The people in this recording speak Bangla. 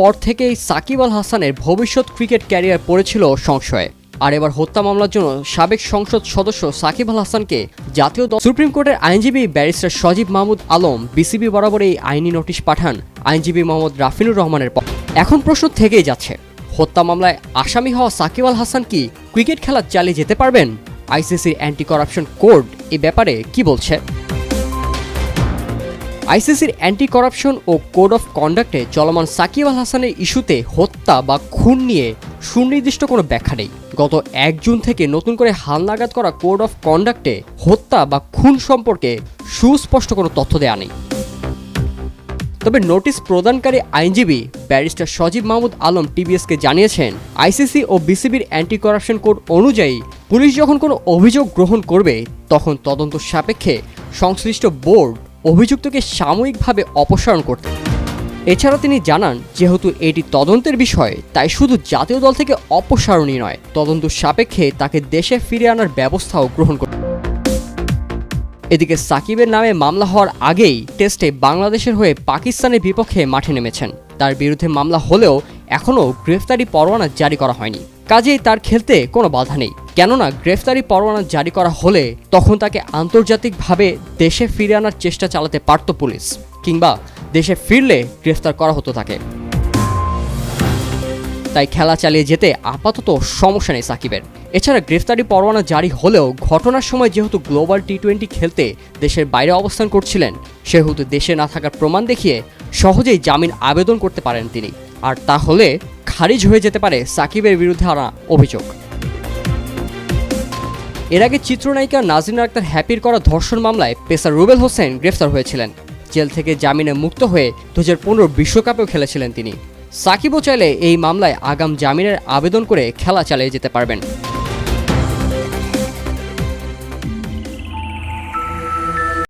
পর থেকেই সাকিব আল হাসানের ভবিষ্যৎ ক্রিকেট ক্যারিয়ার পড়েছিল সংশয়ে। আর এবার হত্যা মামলার জন্য সাবেক সংসদ সদস্য সাকিব আল হাসানকে জাতীয় দল সুপ্রিম কোর্টের আইনজীবী ব্যারিস্টার সজীব মাহমুদ আলম বিসিবি বরাবর এই আইনি নোটিশ পাঠান আইনজীবী মোহাম্মদ রাফিনুর রহমানের এখন প্রশ্ন থেকেই যাচ্ছে, হত্যা মামলায় আসামি হওয়া সাকিব আল হাসান কি ক্রিকেট খেলা চালিয়ে যেতে পারবেন? আইসিসির অ্যান্টি করাপশন কোড এ ব্যাপারে কি বলছে? আইসিসির অ্যান্টি করাপশন ও কোড অফ কন্ডাক্টে চলমান সাকিব আল হাসানের ইস্যুতে হত্যা বা খুন নিয়ে সুনির্দিষ্ট কোনো ব্যাখ্যা নেই। গত এক জুন থেকে নতুন করে হালনাগাদ করা কোড অফ কন্ডাক্টে হত্যা বা খুন সম্পর্কে সুস্পষ্ট কোনো তথ্য দেয়া নেই। তবে নোটিশ প্রদানকারী আইনজীবী ব্যারিস্টার সজীব মাহমুদ আলম টিবিএসকে জানিয়েছেন, আইসিসি ও বিসিবির অ্যান্টি করাপশন কোড অনুযায়ী পুলিশ যখন কোনো অভিযোগ গ্রহণ করবে, তখন তদন্ত সাপেক্ষে সংশ্লিষ্ট বোর্ড অভিযুক্তকে সাময়িকভাবে অপসারণ করতে। এছাড়া তিনি জানান, যেহেতু এটি তদন্তের বিষয়, তাই শুধু জাতীয় দল থেকে অপসারণই নয়, তদন্ত সাপেক্ষে তাকে দেশে ফিরে আনার ব্যবস্থাও গ্রহণ করতে এদিকে সাকিবের নামে মামলা হওয়ার আগেই টেস্টে বাংলাদেশের হয়ে পাকিস্তানের বিপক্ষে মাঠে নেমেছেন। তার বিরুদ্ধে মামলা হলেও এখনও গ্রেফতারি পরোয়ানা জারি করা হয়নি। কাজেই তার খেলতে কোনো বাধা নেই। কেননা গ্রেফতারি পরোয়ানা জারি করা হলে তখন তাকে আন্তর্জাতিকভাবে দেশে ফিরে আনার চেষ্টা চালাতে পারত পুলিশ, কিংবা দেশে ফিরলে গ্রেফতার করা হতো তাকে। তাই খেলা চালিয়ে যেতে আপাতত সমস্যা নেই সাকিবের। এছাড়া গ্রেফতারি পরোয়ানা জারি হলেও ঘটনার সময় যেহেতু গ্লোবাল টি টোয়েন্টি খেলতে দেশের বাইরে অবস্থান করছিলেন, সেহেতু দেশে না থাকার প্রমাণ দেখিয়ে সহজেই জামিন আবেদন করতে পারেন তিনি। আর তাহলে খারিজ হয়ে যেতে পারে সাকিবের বিরুদ্ধে আনা অভিযোগ। এর আগে চিত্রনায়িকা নাজিনা আক্তার হ্যাপির করা ধর্ষণ মামলায় পেসার রুবেল হোসেন গ্রেফতার হয়েছিলেন। জেল থেকে জামিনে মুক্ত হয়ে দু হাজার বিশ্বকাপেও খেলেছিলেন তিনি। সাকিবও চাইলে এই মামলায় আগাম জামিনের আবেদন করে খেলা চালিয়ে যেতে পারবেন।